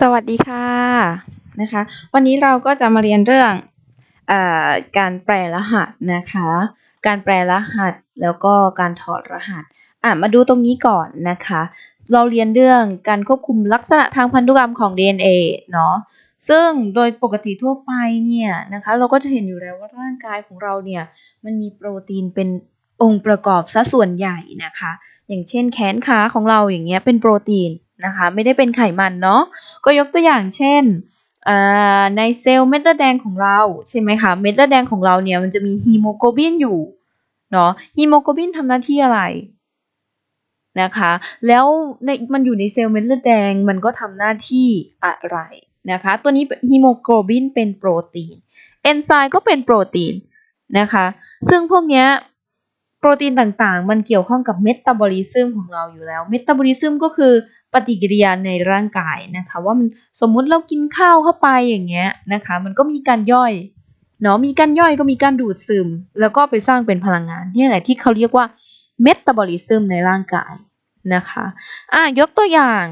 สวัสดีค่ะนะคะ วันนี้เราก็จะมาเรียนเรื่องออการแปลรหัสนะคะ การแปลรหัสแล้วก็การถอดรหัสอะมาดูตรงนี้ก่อนนะคะ เราเรียนเรื่องการควบคุมลักษณะทางพันธุกรรมของ DNA เนาะซึ่งโดยปกติทั่วไปเนี่ยนะคะเราก็จะเห็นอยู่แล้วว่าร่างกายของเราเนี่ยมันมีโปรตีนเป็นองค์ประกอบซะส่วนใหญ่นะคะ อย่างเช่นแขนขาของเราอย่างเงี้ยเป็นโปรตีน นะคะ ไม่ได้เป็นไขมันเนาะก็ยกตัวอย่างเช่นในเซลล์เม็ดเลือดแดงของเราใช่ไหมคะเม็ดเลือดแดงของเราเนี่ยมันจะมีฮีโมโกลบินอยู่เนาะฮีโมโกลบินทำหน้าที่อะไรนะคะแล้วในมันอยู่ในเซลล์เม็ดเลือดแดงมันก็ทำหน้าที่อะไรนะคะตัวนี้ฮีโมโกลบินเป็นโปรตีนเอนไซม์ก็เป็นโปรตีนนะคะซึ่งพวกเนี้ยโปรตีนต่างๆ มันเกี่ยวข้องกับเมตาบอลิซึมของเราอยู่แล้วเมตาบอลิซึมก็คือ ปฏิกิริยาในร่างกายนะคะ ว่ามันสมมุติเรากินข้าวเข้าไปอย่างเงี้ยนะคะ มันก็มีการย่อยเนาะมีการย่อยก็มีการดูดซึม แล้วก็ไปสร้างเป็นพลังงานนี่แหละที่เขาเรียกว่าเมตาบอลิซึมในร่างกายนะคะอะยกตัวอย่าง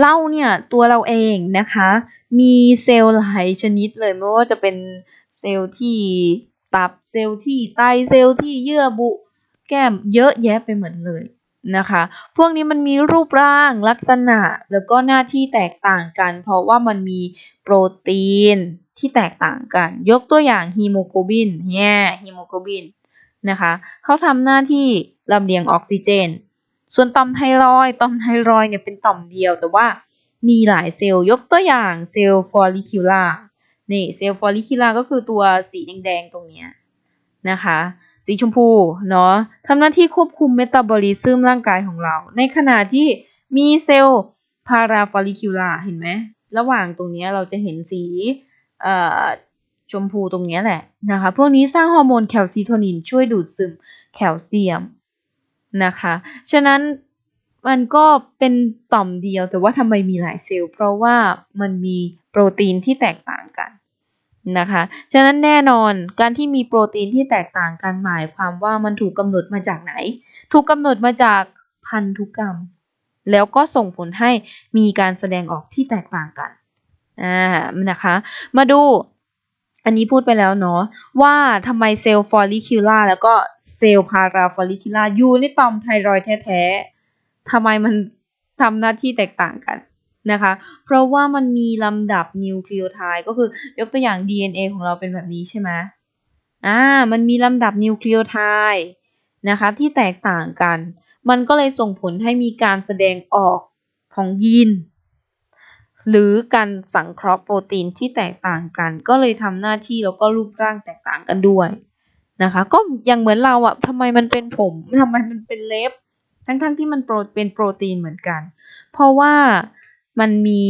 เราเนี่ยตัวเราเองนะคะ มีเซลล์หลายชนิดเลยไม่ว่าจะเป็นเซลล์ที่ตับเซลล์ที่ไตเซลล์ที่เยื่อบุ แก้มเยอะแยะไปหมดเลย นะคะ พวกนี้มันมีรูปร่างลักษณะแล้วก็หน้าที่แตกต่างกัน เพราะว่ามันมีโปรตีนที่แตกต่างกัน ยกตัวอย่างฮีโมโกลบินเนี่ยฮีโมโกลบินนะคะเขาทำหน้าที่ลำเลียงออกซิเจน ส่วนต่อมไทรอยต่อมไทรอยเนี่ยเป็นต่อมเดียว แต่ว่ามีหลายเซลล์ยกตัวอย่างเซลล์ฟอลิคิวลานี่เซลล์ฟอลิคิวลาก็คือตัวสีแดงๆตรงเนี้ยนะคะ สีชมพูเนาะทำหน้าที่ควบคุมเมตาบอลิซึมร่างกายของเรา ในขณะที่มีเซลล์พาราฟอลิคิวลาเห็นไหม ระหว่างตรงนี้เราจะเห็นสีชมพูตรงนี้แหละนะคะ พวกนี้สร้างฮอร์โมนแคลซิโทนินช่วยดูดซึมแคลเซียมนะคะ ฉะนั้นมันก็เป็นต่อมเดียวแต่ว่าทำไมมีหลายเซลล์ เพราะว่ามันมีโปรตีนที่แตกต่างกัน นะคะ ฉะนั้นแน่นอนการที่มีโปรตีนที่แตกต่างกันหมายความว่ามันถูกกำหนดมาจากไหน ถูกกำหนดมาจากพันธุกรรม แล้วก็ส่งผลให้มีการแสดงออกที่แตกต่างกันอ่านะคะ มาดูอันนี้พูดไปแล้วเนาะว่าทำไมเซลล์ฟอลิคิวลาแล้วก็เซลล์พาราฟอลิคิวลาอยู่ในต่อมไทรอยด์แท้ๆทำไมมันทำหน้าที่แตกต่างกัน นะคะ เพราะว่ามันมีลำดับนิวคลีโอไทด์ก็คือยกตัวอย่าง DNA ของเราเป็นแบบนี้ใช่ไหมอ่า มันมีลำดับนิวคลีโอไทด์นะคะที่แตกต่างกัน มันก็เลยส่งผลให้มีการแสดงออกของยีน หรือการสังเคราะห์โปรตีนที่แตกต่างกัน ก็เลยทำหน้าที่แล้วก็รูปร่างแตกต่างกันด้วยนะคะ ก็อย่างเหมือนเราอะทำไมมันเป็นผมทำไมมันเป็นเล็บ ทั้งๆทที่มันโปรเป็นโปรตีนเหมือนกัน เพราะว่า มันมี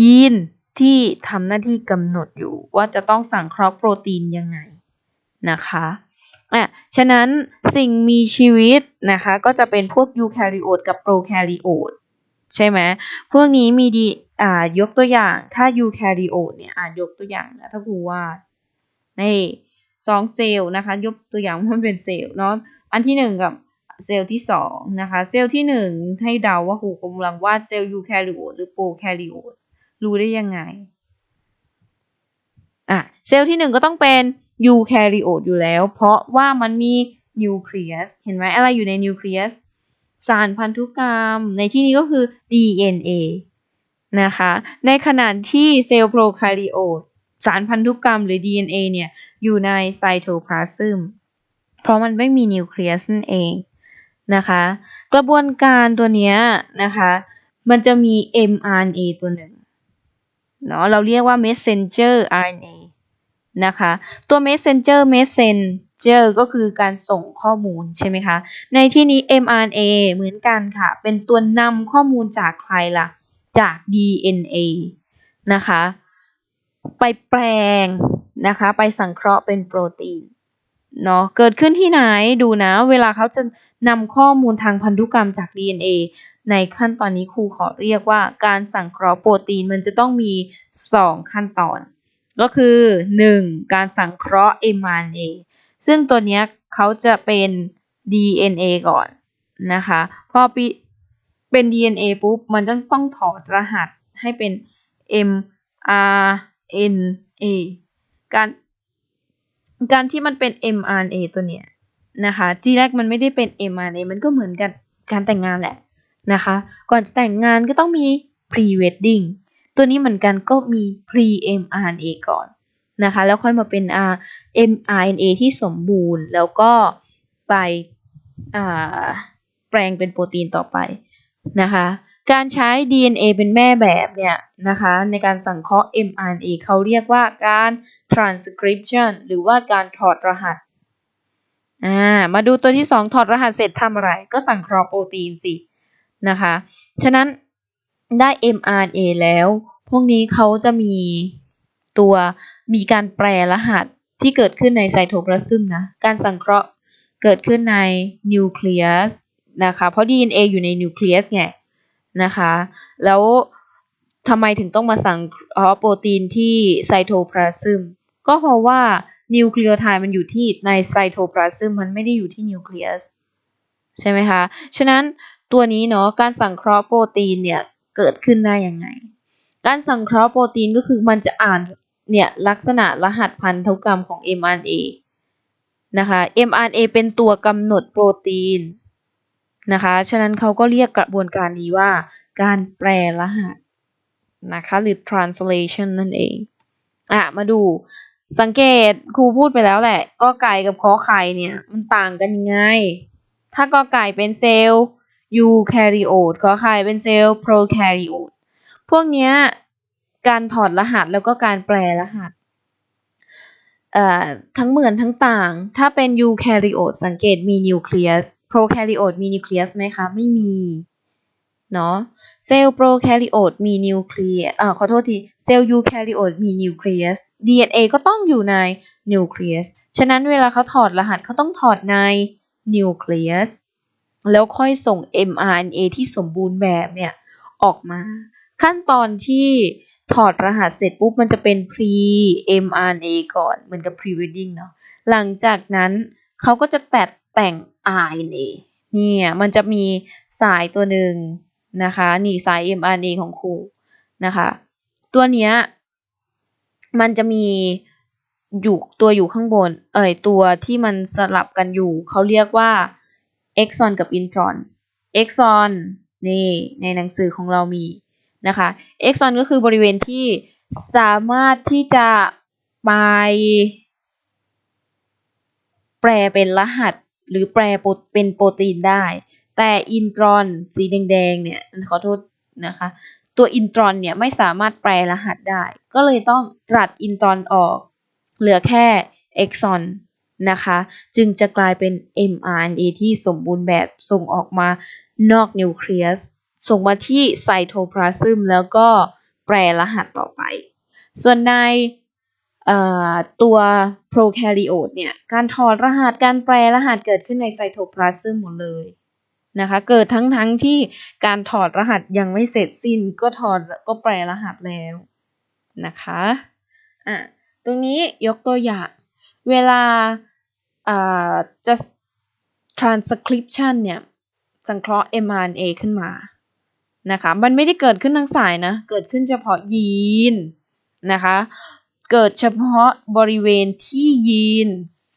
ยีนที่ทำหน้าที่กำหนดอยู่ว่าจะต้องสังเคราะห์โปรตีนยังไงนะคะอะฉะนั้นสิ่งมีชีวิตนะคะก็จะเป็นพวกยูแคริโอตกับโปรแคริโอตใช่ไหมพวกนี้มีดีอ่ายกตัวอย่างถ้ายูแคริโอตเนี่ยอ่ายกตัวอย่างนะถ้าครูว่าในสองเซลล์นะคะ ยกตัวอย่างมันเป็นเซลล์เนาะอันที่หนึ่งกับ เซลล์ที่สองนะคะ เซลล์ที่หนึ่งให้เดาว่าครูกำลังวาดเซลล์ยูแคริโอตหรือโปรแคริโอตรู้ได้ยังไงอะเซลล์ที่หนึ่งก็ต้องเป็นยูแคริโอตอยู่แล้ว เพราะว่ามันมีนิวเคลียสเห็นไหมอะไรอยู่ในนิวเคลียสสารพันธุกรรม ในที่นี้ก็คือ DNA นะคะ ในขณะที่เซลล์โปรแคริโอตสารพันธุกรรมหรือ DNA เนี่ย อยู่ในไซโทพลาซึมเพราะมันไม่มีนิวเคลียสนั่นเอง นะคะ กระบวนการตัวนี้นะคะ มันจะมี mRNA ตัวหนึ่งเนาะเราเรียกว่า messenger RNA นะคะตัว messenger messenger ก็คือการส่งข้อมูลใช่ไหมคะ ในที่นี้ mRNA เหมือนกันค่ะ เป็นตัวนำข้อมูลจากใครล่ะ จาก DNA นะคะ ไปแปลงนะคะ ไปสังเคราะห์เป็นโปรตีน เนาะเกิดขึ้นที่ไหนดูนะ เวลาเขาจะนำข้อมูลทางพันธุกรรมจาก DNA ในขั้นตอนนี้ครูขอเรียกว่าการสังเคราะห์โปรตีนมันจะต้องมี 2 ขั้นตอน ก็คือ 1. การสังเคราะห์ mRNA ซึ่งตัวนี้เขาจะเป็น DNA ก่อนนะคะพอเป็น DNA ปุ๊บ มันต้องต้องถอดรหัสให้เป็น M R N A การ การที่มันเป็น mRNA ตัวเนี้ยนะคะทีแรกมันไม่ได้เป็น mRNA มันก็เหมือนกันการแต่งงานแหละนะคะ ก่อนจะแต่งงานก็ต้องมี pre wedding ตัวนี้เหมือนกันก็มี pre mRNA ก่อนนะคะ แล้วค่อยมาเป็น R mRNA ที่สมบูรณ์ แล้วก็ไปแปลงเป็นโปรตีนต่อไปนะคะ การใช้ DNA เป็นแม่แบบเนี่ยนะคะในการสังเคราะห์ mRNA เขาเรียกว่าการ transcription หรือว่าการถอดรหัสอ่ามาดูตัวที่ 2 ถอดรหัสเสร็จทำอะไร ก็สังเคราะห์โปรตีนสินะคะ ฉะนั้นได้ mRNA แล้ว พวกนี้เขาจะมีตัวมีการแปลรหัสที่เกิดขึ้นในไซโทพลาซึมนะ การสังเคราะห์เกิดขึ้นในนิวเคลียสนะคะ เพราะ DNA อยู่ในนิวเคลียสไง นะคะ แล้วทำไมถึงต้องมาสั่งเคราะห์โปรตีนที่ไซโทพลาซึมก็เพราะว่านิวเคลียไทด์มันอยู่ที่ในไซโทพลาซึมมันไม่ได้อยู่ที่นิวเคลียสใช่ไหมคะ ฉะนั้นตัวนี้เนาะการสังเคราะห์โปรตีนเนี่ยเกิดขึ้นได้ยังไง การสังเคราะห์โปรตีนก็คือมันจะอ่านเนี่ยลักษณะรหัสพันธุกรรมของ mRNA นะคะ mRNA เป็นตัวกำหนดโปรตีน นะคะ ฉะนั้นเขาก็เรียกกระบวนการนี้ว่าการแปลรหัสนะคะหรือ translation นั่นเอง อะ มาดูสังเกตครูพูดไปแล้วแหละก็ไก่กับขอไข่เนี่ย มันต่างกันยังไง ถ้ากอไก่เป็นเซลล์ยูแคริโอตขอไข่เป็นเซลล์โปรแคริโอตพวกเนี้ยการถอดรหัสแล้วก็การแปลรหัสเอ่อทั้งเหมือนทั้งต่าง ถ้าเป็นยูแคริโอตสังเกตมีนิวเคลียส รแคริโอตมีนิวเคลียสไหมคะ ไม่มีเนาะเซลล์โปรแคริโอตมีนิวเคลียสอ่าขอโทษทีเซลล์ยูแคริโอตมีนิวเคลียส DNA ก็ต้องอยู่ในนิวเคลียส ฉะนั้นเวลาเขาถอดรหัสเขาต้องถอดในนิวเคลียส แล้วค่อยส่ง mRNA ที่สมบูรณ์แบบเนี่ย ออกมา ขั้นตอนที่ถอดรหัสเสร็จปุ๊บ มันจะเป็น pre mRNA ก่อน เหมือนกับ pre wedding เนาะหลังจากนั้นเขาก็จะแตัด แต่ง RNA เนี่ยมันจะมีสายตัวหนึ่งนะคะนี่สาย mRNA ของครูนะคะตัวเนี้ยมันจะมีอยู่ตัวอยู่ข้างบน เอ่ยตัวที่มันสลับกันอยู่ เขาเรียกว่า exon กับ intron exon นี่ในหนังสือของเรามีนะคะ exon ก็คือบริเวณที่สามารถที่จะไป แปลเป็นรหัส หรือแปลเป็นโปรตีนได้ แต่อินทรอนสีแดงๆเนี่ยขอโทษนะคะ ตัวอินทรอนเนี่ยไม่สามารถแปลรหัสได้ ก็เลยต้องตัดอินทรอนออก เหลือแค่เอ็กซอนนะคะ จึงจะกลายเป็น mRNA ที่สมบูรณ์แบบส่งออกมานอกนิวเคลียสส่งมาที่ไซโทพลาซึมแล้วก็แปลรหัสต่อไป ส่วนใน ตัวโปรแคริโอตเนี่ย การถอดรหัสการแปลรหัสเกิดขึ้นในไซโทพลาซึมหมดเลยนะคะ เกิดทั้งทั้งที่การถอดรหัสยังไม่เสร็จสิ้นก็ถอดก็แปลรหัสแล้วนะคะอะตรงนี้ยกตัวอย่าง เวลาจะ transcription เนี่ย สังเคราะห์ mRNA ขึ้นมานะคะ มันไม่ได้เกิดขึ้นทั้งสายนะ เกิดขึ้นเฉพาะยีนนะคะ เกิดเฉพาะบริเวณที่ยีน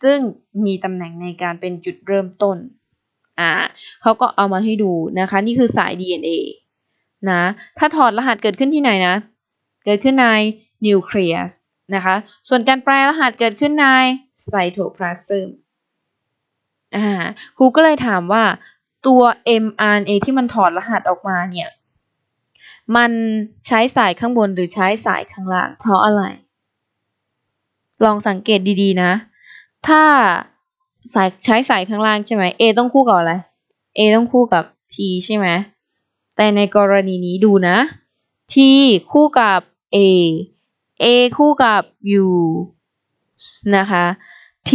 ซึ่งมีตำแหน่งในการเป็นจุดเริ่มต้น อ่าเขาก็เอามาให้ดูนะคะ นี่คือสาย DNA นะ ถ้าถอดรหัสเกิดขึ้นที่ไหนนะ เกิดขึ้นในนิวเคลียสนะคะ ส่วนการแปลรหัสเกิดขึ้นในไซโทพลาซึมอ่าครูก็เลยถามว่าตัว mRNA ที่มันถอดรหัสออกมาเนี่ย มันใช้สายข้างบนหรือใช้สายข้างล่างเพราะอะไร ลองสังเกตดีๆนะ ถ้าสายใช้สายข้างล่างใช่ไหม A ต้องคู่กับอะไร A ต้องคู่กับ T ใช่ไหม แต่ในกรณีนี้ดูนะ T คู่กับ A A คู่กับ U นะคะ T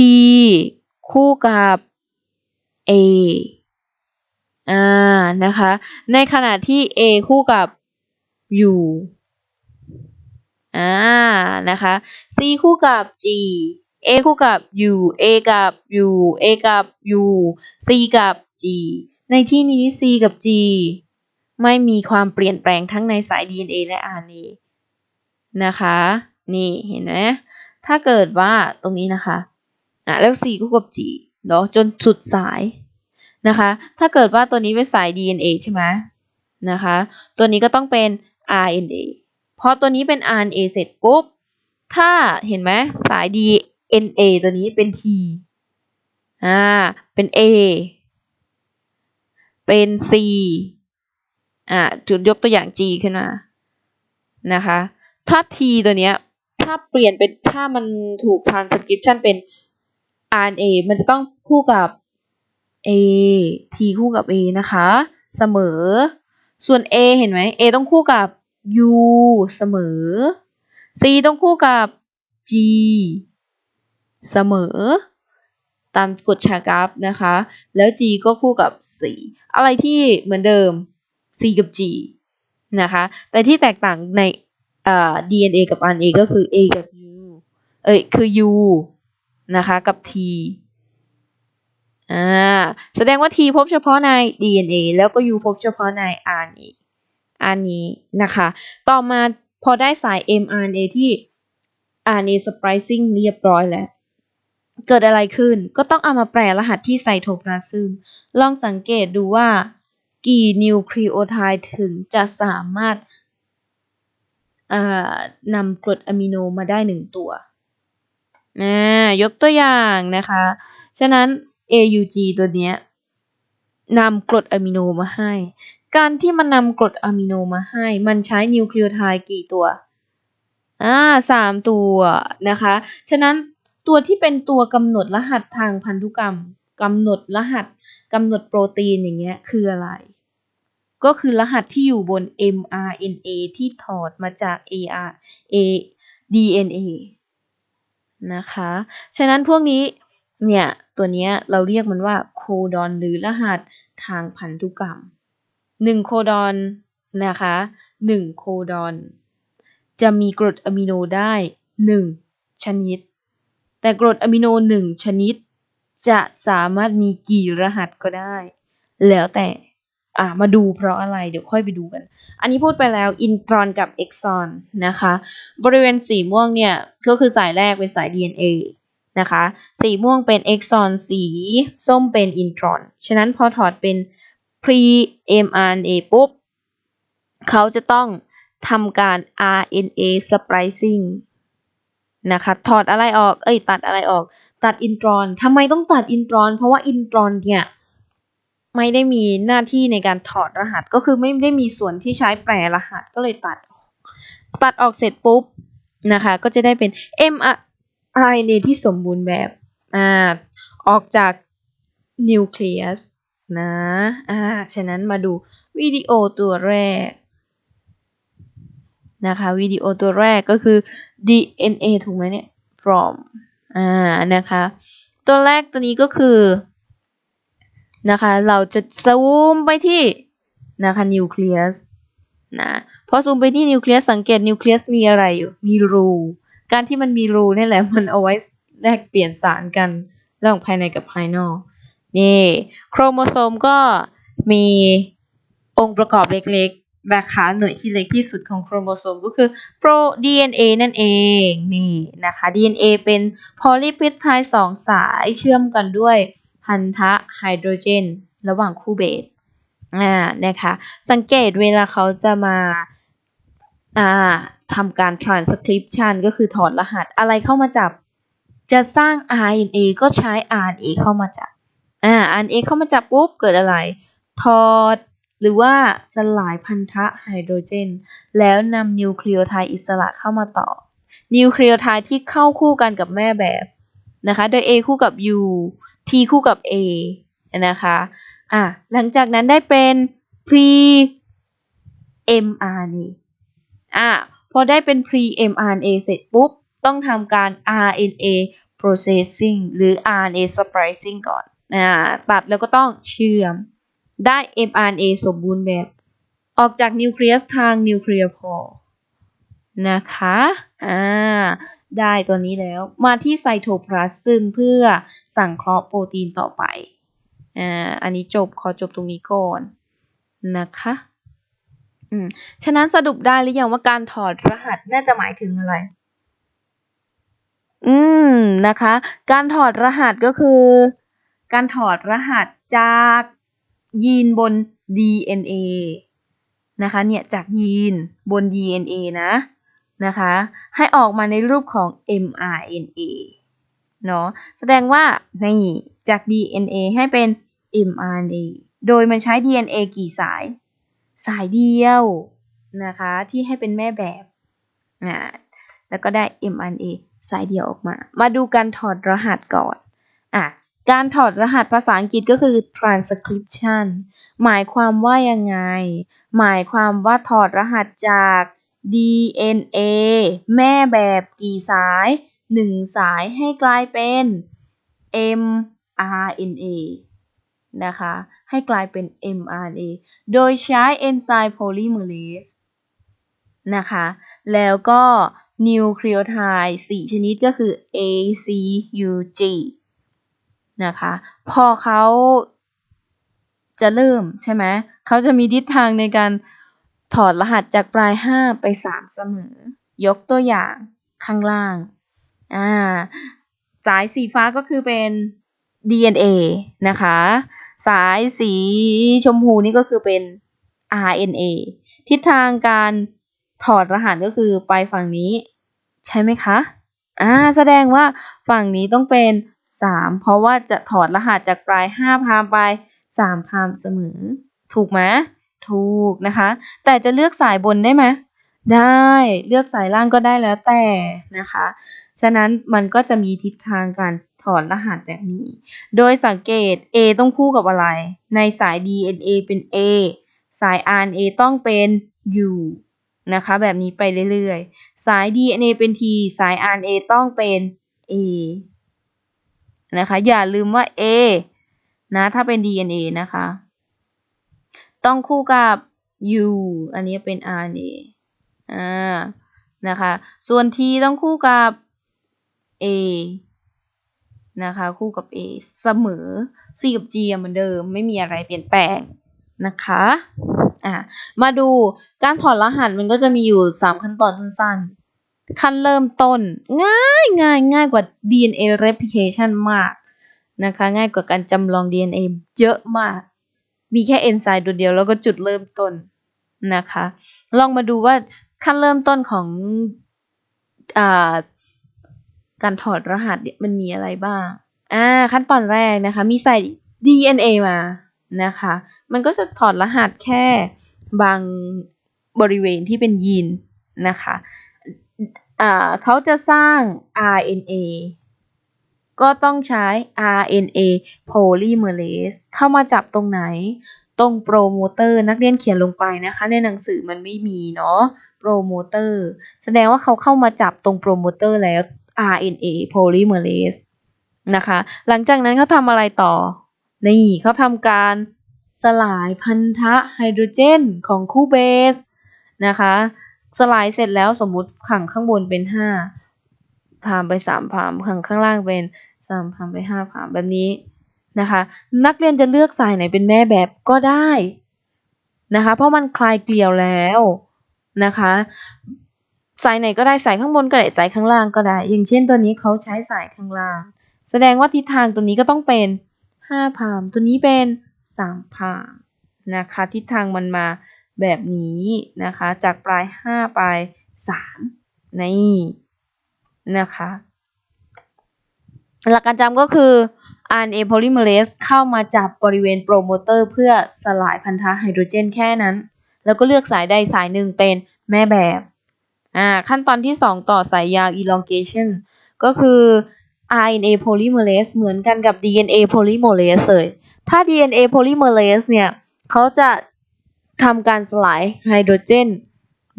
คู่กับ A อ่า นะคะ ในขณะที่ A คู่กับ U อ่านะคะ C คู่กับ G A คู่กับ U A กับ U A กับ U C กับ G ในที่นี้ C กับ G ไม่มีความเปลี่ยนแปลงทั้งในสาย DNA และ RNA นะคะ นี่เห็นไหมถ้าเกิดว่าตรงนี้นะคะอะแล้ว C คู่กับ G เนาะจนสุดสายนะคะ ถ้าเกิดว่าตัวนี้เป็นสาย DNA ใช่ไหมนะคะ ตัวนี้ก็ต้องเป็น RNA อตัวนี้เป็น RNA เสร็จปุ๊บ ถ้าเห็นไหมสาย DNA ตัวนี้เป็น T อ่า เป็น A เป็น C อ่า จุดยกตัวอย่าง G ขึ้นมา นะคะ ถ้า T ตัวเนี้ย ถ้าเปลี่ยนเป็น ถ้ามันถูก transcription เป็น RNA มันจะต้องคู่กับ A T คู่กับ A นะคะ เสมอ ส่วน A เห็นไหม A ต้องคู่กับ U เสมอ C ต้องคู่กับ G เสมอ ตามกฎชากราฟนะคะ แล้ว G ก็คู่กับ C อะไรที่เหมือนเดิม C กับ G นะคะ แต่ที่แตกต่างใน DNA กับ RNA ก็คือ A กับ U เอ้ย คือ U นะคะ กับ T อ่า แสดงว่า T พบเฉพาะใน DNA แล้วก็ U พบเฉพาะใน RNA อันนี้นะคะ ต่อมาพอได้สาย mRNA ที่ RNA splicing เรียบร้อยแล้ว เกิดอะไรขึ้นก็ต้องเอามาแปลรหัสที่ไซโทพลาซึมลองสังเกตดูว่า กี่นิวคลีโอไทด์ถึงจะสามารถนำกรดอะมิโนมาได้หนึ่งตัวยกตัวอย่างนะคะ ฉะนั้น AUG ตัวเนี้ย นำกรดอะมิโนมาให้ การที่มันนำกรดอะมิโนมาให้ มันใช้นิวคลีโอไทด์กี่ตัว อ่าสามตัวนะคะ ฉะนั้นตัวที่เป็นตัวกำหนดรหัสทางพันธุกรรมกำหนดรหัสกำหนดโปรตีนอย่างเงี้ยคืออะไร ก็คือรหัสที่อยู่บน mRNA ที่ถอดมาจาก AR A DNA นะคะ ฉะนั้นพวกนี้ เนี่ย ตัวเนี้ยเราเรียกมันว่าโคดอนหรือรหัสทางพันธุกรรมหนึ่งโคดอนนะคะหนึ่งโคดอน จะมีกรดอะมิโนได้หนึ่งชนิด แต่กรดอะมิโนหนึ่งชนิด จะสามารถมีกี่รหัสก็ได้ แล้วแต่อ่ามาดูเพราะอะไรเดี๋ยวค่อยไปดูกัน อันนี้พูดไปแล้วอินทรอนกับเอ็กซอนนะคะ บริเวณสีม่วงเนี่ย ก็คือสายแรกเป็นสาย DNA นะคะ สีม่วงเป็นเอ็กซอน สีส้มเป็นอินทรอน ฉะนั้นพอถอดเป็น pre mRNA ปุ๊บ เขาจะต้องทำการ RNA splicing นะคะ ถอดอะไรออก เอ้ย ตัดอะไรออก ตัดอินทรอน ทำไมต้องตัดอินทรอน เพราะว่าอินทรอนเนี่ย ไม่ได้มีหน้าที่ในการถอดรหัส ก็คือไม่ได้มีส่วนที่ใช้แปลรหัส ก็เลยตัด ตัดออกเสร็จปุ๊บนะคะ ก็จะได้เป็น RNA ที่สมบูรณ์แบบอ่าออกจากนิวเคลียสนะอ่าฉะนั้นมาดูวิดีโอตัวแรกนะคะวิดีโอตัวแรกก็คือ DNA ถูกไหมเนี่ย from อ่านะคะตัวแรกตัวนี้ก็คือนะคะเราจะซูมไปที่นะคะนิวเคลียสนะพอซูมไปที่นิวเคลียสสังเกตนิวเคลียสมีอะไรอยู่มีรู การที่มันมีรูนี่แหละมันเอาไว้แลกเปลี่ยนสารกันระหว่างภายในกับภายนอกนี่โครโมโซมก็มีองค์ประกอบเล็กๆนะคะหน่วยที่เล็กที่สุดของโครโมโซมก็คือโปร DNA นั่นเองนี่นะคะ DNA เป็นโพลีเพปไทด์สองสายเชื่อมกันด้วยพันธะไฮโดรเจน ระหว่างคู่เบสอ่านะคะสังเกตเวลาเขาจะมาอ่า ทำการ transcription ก็คือถอดรหัสอะไรเข้ามาจับ จะสร้าง RNA ก็ใช้ RNA เข้ามาจับ อ่า RNA เข้ามาจับปุ๊บเกิดอะไร ถอดหรือว่าสลายพันธะไฮโดรเจน แล้วนำนิวเคลีโอไทด์อิสระเข้ามาต่อ นิวเคลีโอไทด์ที่เข้าคู่กันกับแม่แบบนะคะ โดย A คู่กับ U T คู่กับ A นะคะ อะ หลังจากนั้นได้เป็น pre mRNA อะ พอได้เป็น pre mRNA เสร็จปุ๊บ ต้องทำการ RNA processing หรือ RNA splicing ก่อนอ่าตัดแล้วก็ต้องเชื่อม ได้ mRNA สมบูรณ์แบบ ออกจากนิวเคลียสทางนิวเคลียร์พอนะคะอ่าได้ตัวนี้แล้ว มาที่ไซโทพลาซึมเพื่อสั่งเคราะห์โปรตีนต่อไปอ่าอันนี้จบขอจบตรงนี้ก่อนนะคะ อืม ฉะนั้นสรุปได้หรือยังว่าการถอดรหัสน่าจะหมายถึงอะไร อืม นะคะ การถอดรหัสก็คือ การถอดรหัสจากยีนบน DNA นะคะ เนี่ยจากยีนบน DNA นะ นะคะ ให้ออกมาในรูปของ mRNA เนาะ แสดงว่านี่จาก DNA ให้เป็น mRNA โดยมันใช้ DNA กี่สาย สายเดียวนะคะที่ให้เป็นแม่แบบแล้วก็ได้ mRNA สายเดียวออกมา มาดูการถอดรหัสก่อนอะการถอดรหัสภาษาอังกฤษก็คือ transcription หมายความว่ายังไง หมายความว่าถอดรหัสจาก DNA แม่แบบกี่สาย 1 สายให้กลายเป็น mRNA นะคะ ให้กลายเป็น mRNA โดยใช้เอนไซม์โพลิเมอเรสนะคะ แล้วก็นิวคลีโอไทด์4ชนิดก็คือ A C U G นะคะ พอเขาจะเริ่มใช่ไหม เขาจะมีทิศทางในการถอดรหัสจากปลาย 5 ไป 3 เสมอ ยกตัวอย่างข้างล่าง อ่า สายสีฟ้าก็คือเป็น DNA นะคะ สายสีชมพูนี่ก็คือเป็น RNA ทิศทางการถอดรหัสก็คือไปฝั่งนี้ ใช่ไหมคะ อ่า แสดงว่าฝั่งนี้ต้องเป็น 3 เพราะว่าจะถอดรหัสจากปลาย 5 พามไป 3 พามเสมอ ถูกไหมถูกนะคะ แต่จะเลือกสายบนได้ไหมได้เลือกสายล่างก็ได้แล้วแต่นะคะ ฉะนั้นมันก็จะมีทิศทางการ ถอดรหัสแบบนี้ โดยสังเกต A ต้องคู่กับอะไร ในสาย DNA เป็น A สาย RNA ต้องเป็น U นะคะ แบบนี้ไปเรื่อยๆ สาย DNA เป็น T สาย RNA ต้องเป็น A นะคะ อย่าลืมว่า A นะ ถ้าเป็น DNA นะคะ ต้องคู่กับ U อันนี้เป็น RNA อ่า นะคะ ส่วน T ต้องคู่กับ A นะคะ คู่กับ A เสมอ C กับ G เหมือนเดิม ไม่มีอะไรเปลี่ยนแปลงนะคะอะมาดูการถอดรหัสมันก็จะมีอยู่ 3 ขั้นตอนสั้นๆ ขั้นเริ่มต้น ง่ายง่ายง่ายกว่า DNA replication มากนะคะ ง่ายกว่าการจำลอง DNA เยอะมาก มีแค่เอนไซม์ตัวเดียวแล้วก็จุดเริ่มต้นนะคะ ลองมาดูว่าขั้นเริ่มต้นของอ่า การถอดรหัสมันมีอะไรบ้าง อ่า ขั้นตอนแรกนะคะ มีใส่ DNA มานะคะ มันก็จะถอดรหัสแค่บางบริเวณที่เป็นยีนนะคะอ่าเขาจะสร้าง RNA ก็ต้องใช้ RNA polymerase เข้ามาจับตรงไหน ตรงโปรโมเตอร์นักเรียนเขียนลงไปนะคะ ในหนังสือมันไม่มีเนาะโปรโมเตอร์แสดงว่าเขาเข้ามาจับตรงโปรโมเตอร์แล้ว RNA polymerase นะคะ หลังจากนั้นเขาทำอะไรต่อ นี่เขาทำการสลายพันธะไฮโดรเจนของคู่เบสนะคะ สลายเสร็จแล้วสมมุติขังข้างบนเป็น 5 พามไป 3 พามขังข้างล่างเป็น 3 พามไป 5 พามแบบนี้นะคะ นักเรียนจะเลือกสายไหนเป็นแม่แบบก็ได้นะคะ เพราะมันคลายเกลียวแล้วนะคะ สายไหนก็ได้สายข้างบนก็ได้สายข้างล่างก็ได้ อย่างเช่นตัวนี้เขาใช้สายข้างล่าง แสดงว่าทิศทางตัวนี้ก็ต้องเป็น5พาม ตัวนี้เป็น3พามนะคะ ทิศทางมันมาแบบนี้นะคะ จากปลาย5ไป3นี่นะคะ หลักการจำก็คือ RNA polymerase เข้ามาจับบริเวณโปรโมเตอร์เพื่อสลายพันธะไฮโดรเจนแค่นั้น แล้วก็เลือกสายใดสายหนึ่งเป็นแม่แบบ อ่าขั้นตอนที่ 2 ต่อสายยาว elongation ก็คือ RNA polymerase เหมือนกันกับ DNA polymerase เลย ถ้า DNA polymerase เนี่ยเขาจะทำการสลายไฮโดรเจน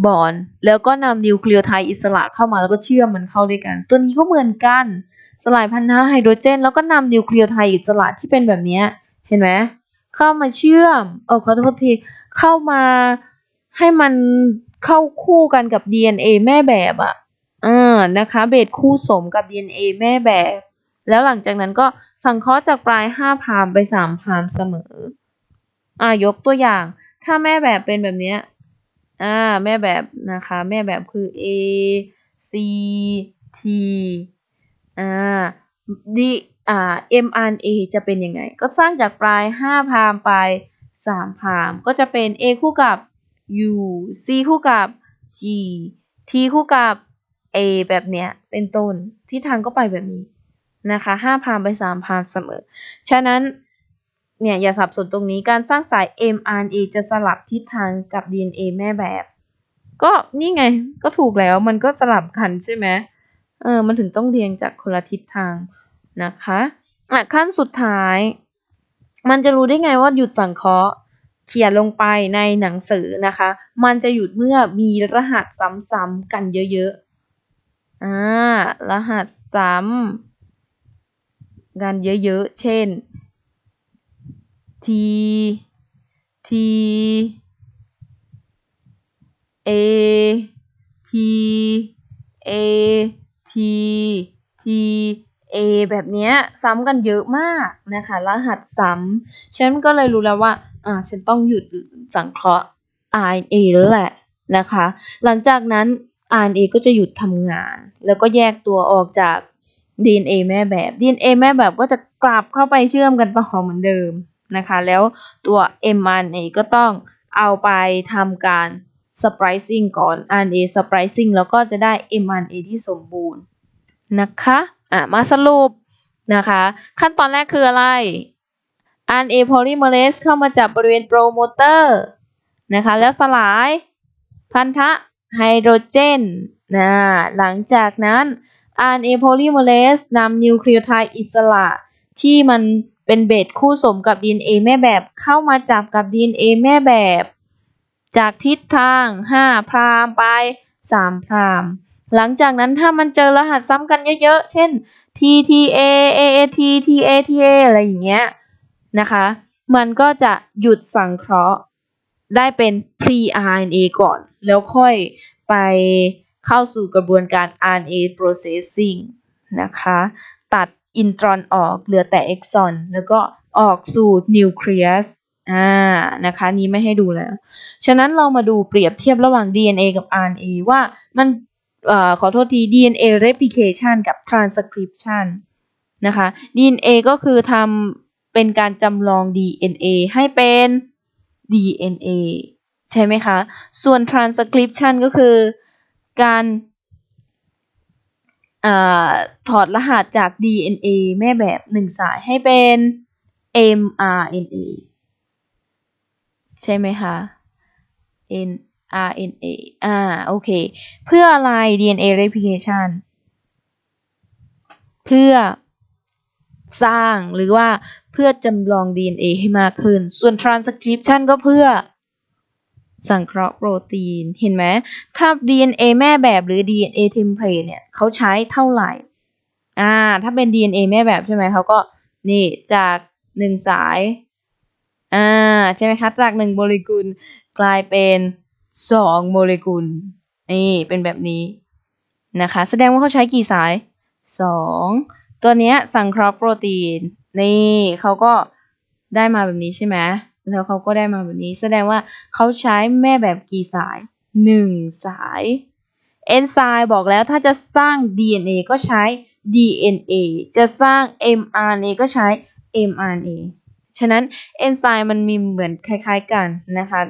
บอนด์แล้วก็นำนิวเคลียไทด์อิสระเข้ามาแล้วก็เชื่อมมันเข้าด้วยกัน ตัวนี้ก็เหมือนกัน สลายพันธะไฮโดรเจน แล้วก็นำนิวเคลียไทด์อิสระที่เป็นแบบนี้เห็นไหมเข้ามาเชื่อมเออขอโทษทีเข้ามา ให้มันเข้าคู่กันกับ DNA แม่แบบอะเออนะคะเบสคู่สมกับ DNA แม่แบบ แล้วหลังจากนั้นก็สังเคราะห์จากปลาย5พามไป3พามเสมออ่ายกตัวอย่าง ถ้าแม่แบบเป็นแบบเนี้ยอ่าแม่แบบนะคะ แม่แบบคือ A C T อ่า D อ่า mRNA จะเป็นยังไง ก็สร้างจากปลาย5พรามไป3พรามก็จะเป็น A คู่กับ U C คู่กับ G T คู่กับ A แบบเนี้ยเป็นต้นที่ทางก็ไปแบบนี้นะคะ5พามไป3พามเสมอ ฉะนั้นเนี่ยอย่าสับสนตรงนี้การสร้างสาย mRNA จะสลับทิศทางกับ DNA แม่แบบ ก็นี่ไงก็ถูกแล้วมันก็สลับกันใช่ไหมเออมันถึงต้องเรียงจากคนละทิศทางนะคะอะขั้นสุดท้าย มันจะรู้ได้ไงว่าหยุดสังเคราะห์ เขียนลงไปในหนังสือนะคะ มันจะหยุดเมื่อมีรหัสซ้ำๆกันเยอะๆอ่ารหัสซ้ำกันเยอะๆ เช่น T T A T A T T A แบบนี้ซ้ำกันเยอะมากนะคะรหัสซ้ำฉันก็เลยรู้แล้วว่าอ่าฉันต้องหยุดสังเคราะห์ RNA แล้วแหละนะคะ หลังจากนั้น RNA ก็จะหยุดทำงาน แล้วก็แยกตัวออกจาก DNA แม่แบบ DNA แม่แบบก็จะกลับเข้าไปเชื่อมกันต่อเหมือนเดิมนะคะ แล้วตัว mRNA ก็ต้องเอาไปทำการ splicing ก่อน RNA splicing แล้วก็จะได้ mRNA ที่สมบูรณ์นะคะ อะมาสรุปนะคะ ขั้นตอนแรกคืออะไร RNA polymerase เข้ามาจับบริเวณโปรโมเตอร์นะคะ แล้วสลายพันธะไฮโดรเจนนะหลังจากนั้น RNA polymerase นำนิวคลีโอไทด์อิสระที่มันเป็นเบสคู่สมกับ DNA แม่แบบเข้ามาจับกับ DNA แม่แบบ จากทิศทาง 5 พรามไป 3 พราม หลังจากนั้นถ้ามันเจอรหัสซ้ำกันเยอะๆ เช่น TTA AAT TATA อะไรอย่างเงี้ยนะคะ มันก็จะหยุดสังเคราะห์ได้เป็น pre-RNA ก่อน แล้วค่อยไปเข้าสู่กระบวนการ RNA processing นะคะ ตัดอินทรอนออกเหลือแต่เอ็กซอน แล้วก็ออกสู่นิวเคลียสอ่านะคะ นี้ไม่ให้ดูแล้ว ฉะนั้นเรามาดูเปรียบเทียบระหว่าง DNA กับ RNA ว่ามัน ขอโทษที DNA replication กับ transcription นะคะ DNA ก็คือทำเป็นการจำลอง DNA ให้เป็น DNA ใช่ไหมคะ ส่วน transcription ก็คือการถอดรหัสจาก DNA แม่แบบหนึ่งสายให้เป็น mRNA ใช่ไหมคะ RNA อ่า โอเค เพื่ออะไร DNA replication เพื่อสร้างหรือว่าเพื่อจำลอง DNA ให้มากขึ้น ส่วน transcription ก็เพื่อสังเคราะห์โปรตีน เห็นไหม ถ้า DNA แม่แบบหรือ DNA template เนี่ยเขาใช้เท่าไหร่ อ่า ถ้าเป็น DNA แม่แบบใช่ไหม เขาก็ นี่จากหนึ่งสาย อ่า ใช่ไหมคะ จากหนึ่งโมเลกุลกลายเป็น สองโมเลกุล นี่เป็นแบบนี้นะคะ แสดงว่าเขาใช้กี่สายสองตัวเนี้ยสังเคราะห์โปรตีน นี่เขาก็ได้มาแบบนี้ใช่ไหมแล้วเขาก็ได้มาแบบนี้ แสดงว่าเขาใช้แม่แบบกี่สาย 1 สายเอนไซม์บอกแล้วถ้าจะสร้าง DNA ก็ใช้ DNA จะสร้าง mRNA ก็ใช้ mRNA ฉะนั้นเอนไซม์มันมีเหมือนคล้ายๆกันนะคะ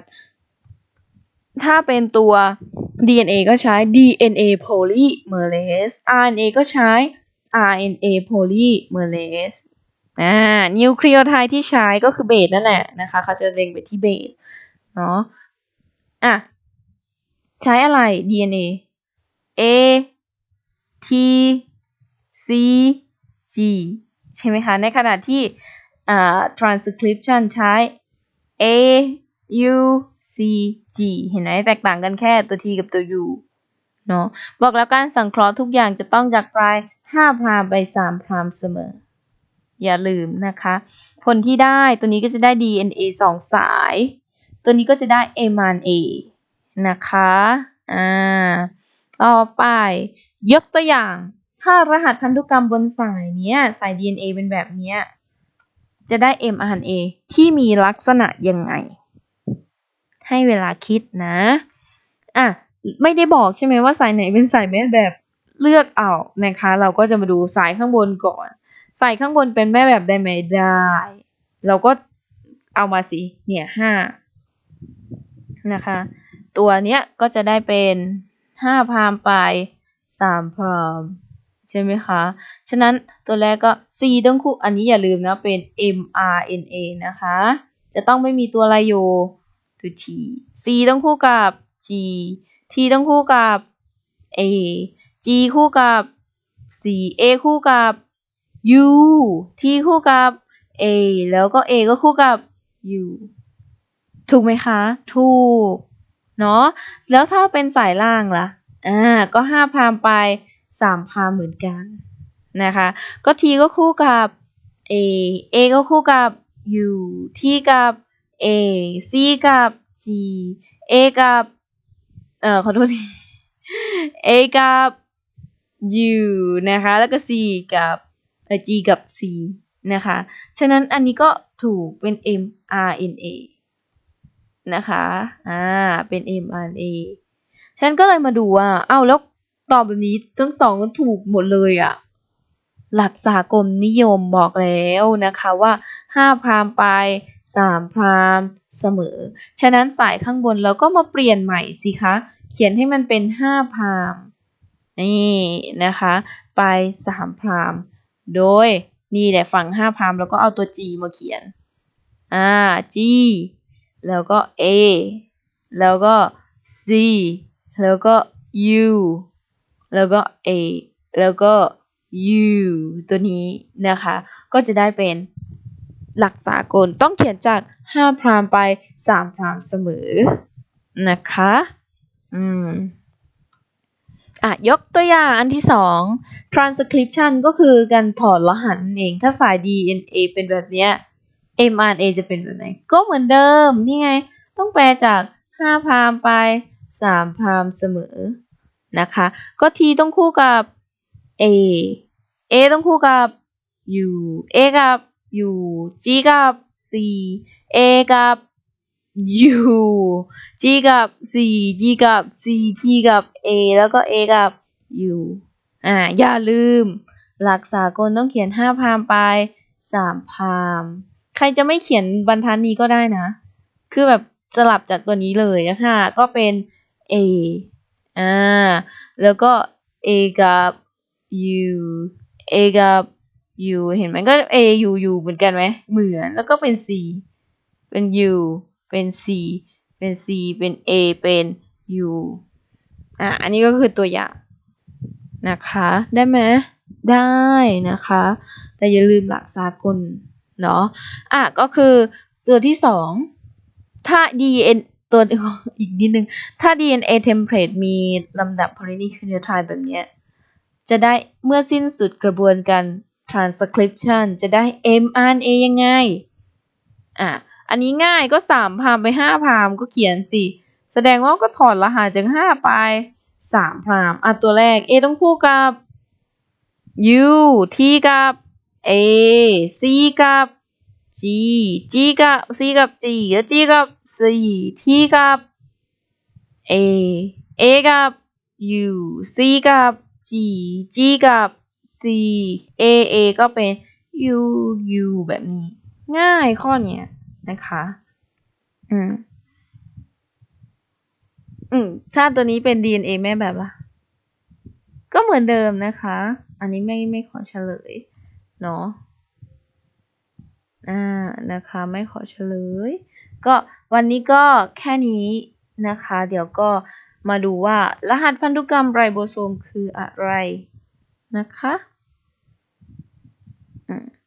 ถ้าเป็นตัว DNA ก็ใช้ DNA polymerase RNA ก็ใช้ RNA polymerase อ่านิวคลีโอไทด์ที่ใช้ก็คือเบสนั่นแหละนะคะเขาจะเล็งไปที่เบสเนาะอะใช้อะไร DNA A T C G ใช่ไหมคะ ในขณะที่อ่า transcription ใช้ A U C G เห็นไหมแตกต่างกันแค่ตัว T กับตัว U เนาะบอกแล้วการสังเคราะห์ทุกอย่างจะต้องจากปลาย5พรามไป3พรามเสมอ อย่าลืมนะคะ ผลที่ได้ตัวนี้ก็จะได้ DNA 2 สาย ตัวนี้ก็จะได้ mRNA นะคะอ่าต่อไป ยกตัวอย่าง ถ้ารหัสพันธุกรรมบนสายเนี้ย สาย DNA เป็นแบบเนี้ย จะได้ mRNA ที่มีลักษณะยังไง ให้เวลาคิดนะอะไม่ได้บอกใช่ไหมว่าสายไหนเป็นสายแม่แบบเลือกเอานะคะ เราก็จะมาดูสายข้างบนก่อนสายข้างบนเป็นแม่แบบได้ไหมได้ เราก็เอามาสิเนี่ยห้านะคะ ตัวเนี้ยก็จะได้เป็นห้าพามไปสามพามใช่ไหมคะ ฉะนั้นตัวแรกก็ c ต้องคู่อันนี้อย่าลืมนะเป็น m r n a นะคะ จะต้องไม่มีตัวอะไรอยู่ ตัว t c ต้องคู่กับ g t ต้องคู่กับ a g คู่กับ c a คู่กับ u t คู่กับ a แล้วก็ a ก็คู่กับ u ถูกไหมคะ ถูก เนาะ แล้วถ้าเป็นสายล่างล่ะ อ่า ก็ห้าพามไปสามพามเหมือนกันนะคะ ก็ t ก็คู่กับ a a ก็คู่กับ u t กับ a c กับ g a กับ เอ่อ ขอโทษที a กับ u นะคะ แล้วก็ c กับเอ่อ g กับ c นะคะ ฉะนั้นอันนี้ก็ถูกเป็น m r n a นะคะ อ่า เป็น m r n a ฉันก็เลยมาดูว่า เอ้า แล้วตอบแบบนี้ทั้งสองก็ถูกหมดเลยอะหลักสากลนิยมบอกแล้วนะคะว่าห้าพรามไป สามพรามเสมอ ฉะนั้นสายข้างบนเราก็มาเปลี่ยนใหม่สิคะ เขียนให้มันเป็นห้าพรามนี่นะคะ ไปสามพรามโดยนี่แหละฝั่งห้าพรามแล้วก็เอาตัว G มาเขียนอ่า G แล้วก็ A แล้วก็ C แล้วก็ U แล้วก็ A แล้วก็ U ตัวนี้นะคะ ก็จะได้เป็น หลักสากลต้องเขียนจาก5พรามไป3พรามเสมอนะคะอืมอะยกตัวอย่างอันที่ 2 transcription ก็คือการถอดรหัสนั่นเองถ้าสาย DNA เป็นแบบเนี้ย mRNA จะเป็นแบบไหน ก็เหมือนเดิม นี่ไง ต้องแปลจาก 5พรามไป 3พรามเสมอ นะคะ ก็ T ต้องคู่กับ A A ต้องคู่กับ U A กับ U G กับ C A กับ U G กับ C G กับ C T กับ A แล้วก็ A กับ U อ่าอย่าลืม หลักสากลต้องเขียน 5 พามไป 3 พาม ใครจะไม่เขียนบรรทัดนี้ก็ได้นะ คือแบบสลับจากตัวนี้เลยนะคะ ก็เป็น A อ่า แล้วก็ A กับ U A กับ U เห็นไหมก็ A U U เหมือนกันไหมเหมือนแล้วก็เป็น C เป็น U เป็น C เป็น C เป็น A เป็น U อะอันนี้ก็คือตัวอย่างนะคะ ได้ไหมได้นะคะ แต่อย่าลืมหลักสากลเนาะอะก็คือตัวที่สองถ้า DNA ตัวอีกนิดนึง ถ้า DNA template มีลำดับ polynucleotide แบบเนี้ยจะได้เมื่อสิ้นสุดกระบวนการ transcription จะได้ mRNA ยังไง อะ อันนี้ง่ายก็สามพามไปห้าพามก็เขียนสิ แสดงว่าก็ถอดรหัสจากห้าไปสามพามอะตัวแรก A ต้องคู่กับ U T กับ A C กับ G G กับ C กับ G แล้ว G กับ C T กับ A A กับ U C กับ G G กับ A A ก็เป็น U U แบบนี้ ง่ายข้อเนี้ยนะคะ อืม อืม ถ้าตัวนี้เป็น DNA แม่แบบล่ะก็เหมือนเดิมนะคะ อันนี้ไม่ไม่ขอเฉลย เนาะอ่านะคะ ไม่ขอเฉลย ก็วันนี้ก็แค่นี้นะคะ เดี๋ยวก็มาดูว่ารหัสพันธุกรรมไรโบโซมคืออะไรนะคะ 嗯。